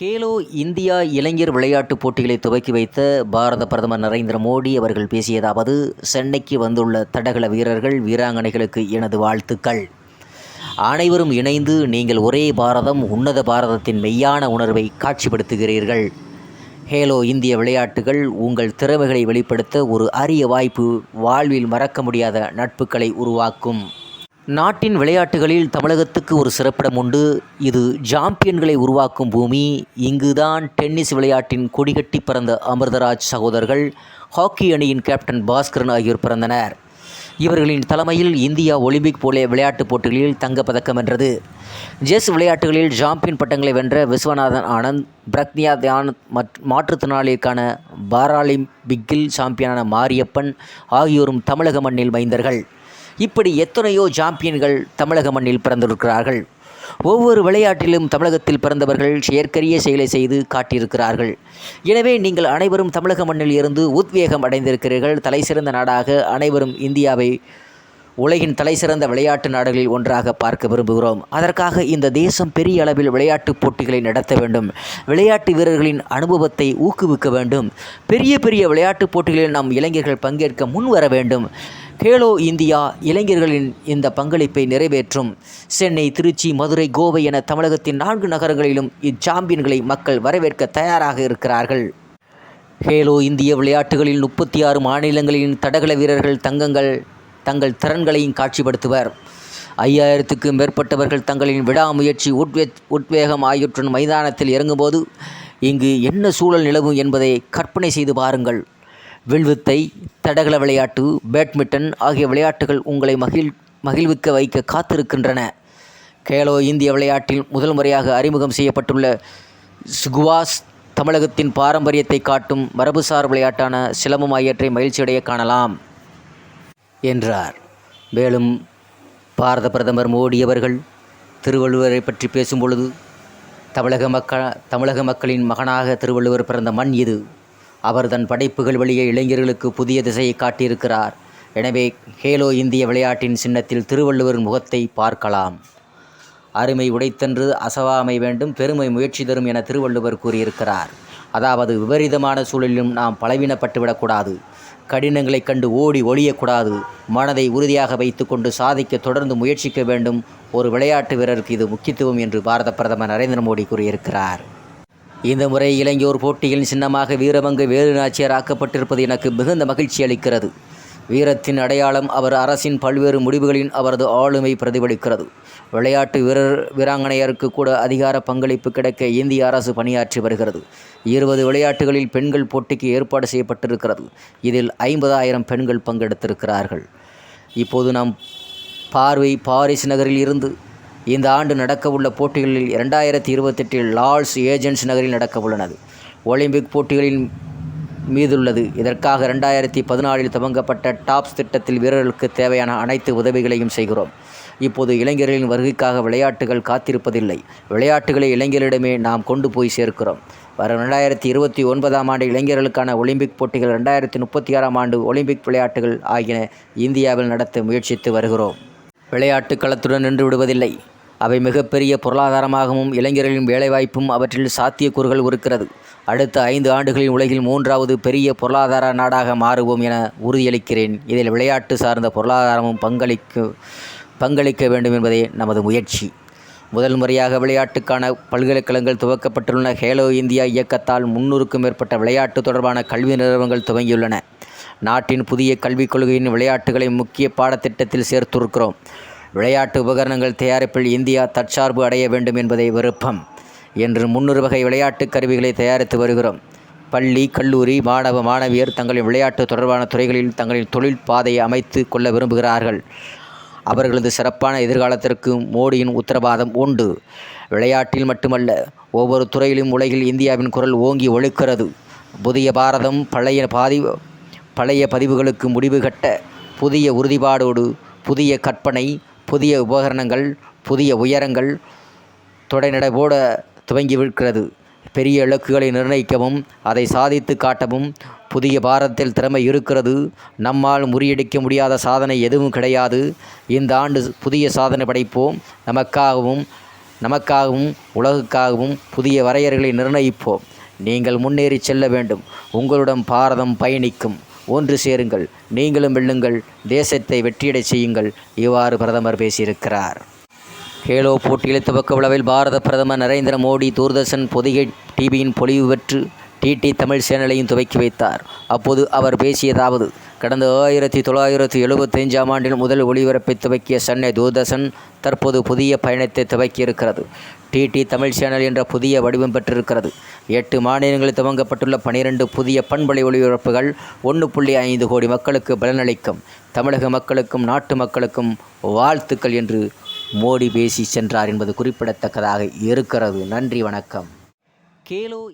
Khelo India இளைஞர் விளையாட்டுப் போட்டிகளை துவக்கி வைத்த பாரத பிரதமர் நரேந்திர மோடி அவர்கள் பேசியதாவது சென்னைக்கு வந்துள்ள தடகள வீரர்கள் வீராங்கனைகளுக்கு எனது வாழ்த்துக்கள். அனைவரும் இணைந்து நீங்கள் ஒரே பாரதம் உன்னத பாரதத்தின் மெய்யான உணர்வை காட்சிப்படுத்துகிறீர்கள். ஹேலோ இந்திய விளையாட்டுகள் உங்கள் திறமைகளை வெளிப்படுத்த ஒரு அரிய வாய்ப்பு வாழ்வில் மறக்க முடியாத நட்புகளை உருவாக்கும். நாட்டின் விளையாட்டுகளில் தமிழகத்துக்கு ஒரு சிறப்பிடம் உண்டு. இது ஜாம்பியன்களை உருவாக்கும் பூமி. இங்குதான் டென்னிஸ் விளையாட்டின் கொடிகட்டி பிறந்த அமிர்தராஜ் சகோதரர்கள் ஹாக்கி அணியின் கேப்டன் பாஸ்கரன் ஆகியோர் பிறந்தனர். இவர்களின் தலைமையில் இந்தியா ஒலிம்பிக் போல விளையாட்டுப் போட்டிகளில் தங்கப்பதக்கம் வென்றது. ஜெஸ் விளையாட்டுகளில் ஜாம்பியன் பட்டங்களை வென்ற விஸ்வநாதன் ஆனந்த் பிரக்னியா தியானந்த் மற் மாற்றுத்திறனாளிக்கான பாராலிம்பிக்கில் சாம்பியனான மாரியப்பன் ஆகியோரும் தமிழக மண்ணில் மைந்தர்கள். இப்படி எத்தனையோ சாம்பியன்கள் தமிழக மண்ணில் பிறந்திருக்கிறார்கள். ஒவ்வொரு விளையாட்டிலும் தமிழகத்தில் பிறந்தவர்கள் செயற்கரிய செயலை செய்து காட்டியிருக்கிறார்கள். எனவே நீங்கள் அனைவரும் தமிழக மண்ணில் இருந்து உத்வேகம் அடைந்திருக்கிறீர்கள். தலைசிறந்த நாடாக அனைவரும் இந்தியாவை உலகின் தலைசிறந்த விளையாட்டு நாடுகளில் ஒன்றாக பார்க்க விரும்புகிறோம். அதற்காக இந்த தேசம் பெரிய அளவில் விளையாட்டுப் போட்டிகளை நடத்த வேண்டும். விளையாட்டு வீரர்களின் அனுபவத்தை ஊக்குவிக்க வேண்டும். பெரிய பெரிய விளையாட்டுப் போட்டிகளில் நம் இளைஞர்கள் பங்கேற்க முன் வர வேண்டும். கேலோ இந்தியா. இளைஞர்களின் இந்த பங்களிப்பை நிறைவேற்றும். சென்னை திருச்சி மதுரை கோவை என தமிழகத்தின் நான்கு நகரங்களிலும் இச்சாம்பியன்களை மக்கள் வரவேற்க தயாராக இருக்கிறார்கள். ஹேலோ இந்திய விளையாட்டுகளில் முப்பத்தி ஆறு மாநிலங்களின் தடகள வீரர்கள் தங்கங்கள் தங்கள் திறன்களையும் காட்சிப்படுத்துவர். ஐயாயிரத்துக்கும் மேற்பட்டவர்கள் தங்களின் விடாமுயற்சி உட்வே உத்வேகம் ஆகியவற்றுடன் மைதானத்தில் இறங்கும்போது இங்கு என்ன சூழல் நிலவும் என்பதை கற்பனை செய்து பாருங்கள். வில்வித்தை தடகள விளையாட்டு பேட்மிண்டன் ஆகிய விளையாட்டுகள் உங்களை மகிழ் மகிழ்விக்க வைக்க காத்திருக்கின்றன. கேலோ இந்திய விளையாட்டில் முதல் முறையாக அறிமுகம் செய்யப்பட்டுள்ள சுகுவாஸ் தமிழகத்தின் பாரம்பரியத்தை காட்டும் மரபுசார் விளையாட்டான சிலம்பம் ஆகியவற்றை மகிழ்ச்சியடைய காணலாம் என்றார். மேலும் பாரத பிரதமர் மோடி அவர்கள் திருவள்ளுவரை பற்றி பேசும்பொழுது தமிழக மக்கள் தமிழக மக்களின் மகனாக திருவள்ளுவர் பிறந்த மண் இது. அவர் தன் படைப்புகள் வழியே இளைஞர்களுக்கு புதிய திசையை காட்டியிருக்கிறார். எனவே ஹேலோ இந்திய விளையாட்டின் சின்னத்தில் திருவள்ளுவரின் முகத்தை பார்க்கலாம். அருமை உடைத்தன்று அசவாமை வேண்டும் பெருமை முயற்சி தரும் என திருவள்ளுவர் கூறியிருக்கிறார். அதாவது விபரீதமான சூழலிலும் நாம் பலவீனப்பட்டு விடக்கூடாது. கடினங்களை கண்டு ஓடி ஒழியக்கூடாது மனதை உறுதியாக வைத்துக்கொண்டு சாதிக்க தொடர்ந்து முயற்சிக்க வேண்டும். ஒரு விளையாட்டு வீரருக்கு இது முக்கியத்துவம் என்று பாரத பிரதமர் நரேந்திர மோடி கூறியிருக்கிறார். இந்த முறை இளைஞர் போட்டியின் சின்னமாக வீரமங்கு வேலு நாச்சியார் ஆக்கப்பட்டிருப்பது எனக்கு மிகுந்த மகிழ்ச்சி அளிக்கிறது. வீரத்தின் அடையாளம் அவர் அரசின் பல்வேறு முடிவுகளின் அவரது ஆளுமை பிரதிபலிக்கிறது. விளையாட்டு வீரர் வீராங்கனையருக்கு கூட அதிகார பங்களிப்பு கிடைக்க இந்திய அரசு பணியாற்றி வருகிறது. இருபது விளையாட்டுகளில் பெண்கள் போட்டிக்கு ஏற்பாடு செய்யப்பட்டிருக்கிறது. இதில் ஐம்பதாயிரம் பெண்கள் பங்கெடுத்திருக்கிறார்கள். இப்போது நாம் பார்வை பாரிஸ் நகரில் இருந்து இந்த ஆண்டு நடக்கவுள்ள போட்டிகளில் இரண்டாயிரத்தி இருபத்தெட்டில் லார்ட்ஸ் ஏஜென்ட்ஸ் நகரில் நடக்கவுள்ளது. ஒலிம்பிக் போட்டிகளின் மீதுள்ளது. இதற்காக ரெண்டாயிரத்தி பதினாலில் துவங்கப்பட்ட டாப்ஸ் திட்டத்தில் வீரர்களுக்கு தேவையான அனைத்து உதவிகளையும் செய்கிறோம். இப்போது இளைஞர்களின் வருகைக்காக விளையாட்டுகள் காத்திருப்பதில்லை. விளையாட்டுகளை இளைஞர்களிடமே நாம் கொண்டு போய் சேர்க்கிறோம். வரும் ரெண்டாயிரத்தி இருபத்தி ஒன்பதாம் ஆண்டு இளைஞர்களுக்கான ஒலிம்பிக் போட்டிகள் ரெண்டாயிரத்தி முப்பத்தி ஆறாம் ஆண்டு ஒலிம்பிக் விளையாட்டுகள் ஆகியன இந்தியாவில் நடத்த முயற்சித்து வருகிறோம். விளையாட்டு களத்துடன் நின்று விடுவதில்லை. அவை மிகப்பெரிய பொருளாதாரமாகவும் இளைஞர்களின் வேலைவாய்ப்பும் அவற்றில் சாத்தியக்கூறுகள் இருக்கிறது. அடுத்த ஐந்து ஆண்டுகளில் உலகில் மூன்றாவது பெரிய பொருளாதார நாடாக மாறுவோம் என உறுதியளிக்கிறேன். இதில் விளையாட்டு சார்ந்த பொருளாதாரமும் பங்களிக்க பங்களிக்க வேண்டும் என்பதே நமது முயற்சி. முதல் முறையாக விளையாட்டுக்கான பல்கலைக்கழகங்கள் துவக்கப்பட்டுள்ள ஹேலோ இந்தியா இயக்கத்தால் முன்னூறுக்கும் மேற்பட்ட விளையாட்டு தொடர்பான கல்வி நிறுவனங்கள் துவங்கியுள்ளன. நாட்டின் புதிய கல்விக் கொள்கையின் விளையாட்டுகளை முக்கிய பாடத்திட்டத்தில் சேர்த்திருக்கிறோம். விளையாட்டு உபகரணங்கள் தயாரிப்பில் இந்தியா தற்சார்பு அடைய வேண்டும் என்பதே விருப்பம் என்று முன்னூறு வகை விளையாட்டு கருவிகளை தயாரித்து வருகிறோம். பள்ளி கல்லூரி மாணவ மாணவியர் தங்களின் விளையாட்டு தொடர்பான துறைகளில் தங்களின் தொழில் பாதையை அமைத்து கொள்ள விரும்புகிறார்கள். அவர்களது சிறப்பான எதிர்காலத்திற்கு மோடியின் உத்தரவாதம் உண்டு. விளையாட்டில் மட்டுமல்ல ஒவ்வொரு துறையிலும் உலகில் இந்தியாவின் குரல் ஓங்கி ஒழுக்கிறது. புதிய பாரதம் பழைய பாதி பழைய பதிவுகளுக்கு முடிவு கட்ட புதிய உறுதிப்பாடோடு புதிய கற்பனை புதிய உபகரணங்கள் புதிய உயரங்கள் தொடைநடைபோட துவங்கிவிருக்கிறது பெரிய இலக்குகளை நிர்ணயிக்கவும் அதை சாதித்து காட்டவும் புதிய பாரத்தில் திறமை இருக்கிறது. நம்மால் முறியடிக்க முடியாத சாதனை எதுவும் கிடையாது. இந்த ஆண்டு புதிய சாதனை படைப்போம். நமக்காகவும் நமக்காகவும் உலகுக்காகவும் புதிய வரையறைகளை நிர்ணயிப்போம். நீங்கள் முன்னேறி செல்ல வேண்டும். உங்களுடன் பாரதம் பயணிக்கும். ஒன்று சேருங்கள் நீங்களும் வெல்லுங்கள் தேசத்தை வெற்றியடை செய்யுங்கள் இவ்வாறு பிரதமர் பேசியிருக்கிறார். கேலோ போட்டியில் துவக்க விழாவில் பாரத பிரதமர் நரேந்திர மோடி தூர்தர்ஷன் பொதிகை டிவியின் பொலிவு பெற்று டிடி தமிழ் சேனலையும் துவக்கி வைத்தார். அப்போது அவர் பேசியதாவது கடந்த ஆயிரத்தி தொள்ளாயிரத்தி எழுபத்தைஞ்சாம் ஆண்டில் முதல் ஒளிபரப்பை துவக்கிய சென்னை தூர்தர்ஷன் தற்போது புதிய பயணத்தை துவக்கியிருக்கிறது. டிடி தமிழ் சேனல் என்ற புதிய வடிவம் பெற்றிருக்கிறது. எட்டு மாநிலங்களில் துவங்கப்பட்டுள்ள பனிரெண்டு புதிய பண்பலை ஒளிபரப்புகள் ஒன்று புள்ளி ஐந்து கோடி மக்களுக்கு பலனளிக்கும். தமிழக மக்களுக்கும் நாட்டு மக்களுக்கும் வாழ்த்துக்கள் என்று மோடி பேசி சென்றார் என்பது குறிப்பிடத்தக்கதாக இருக்கிறது. நன்றி வணக்கம். கேலோ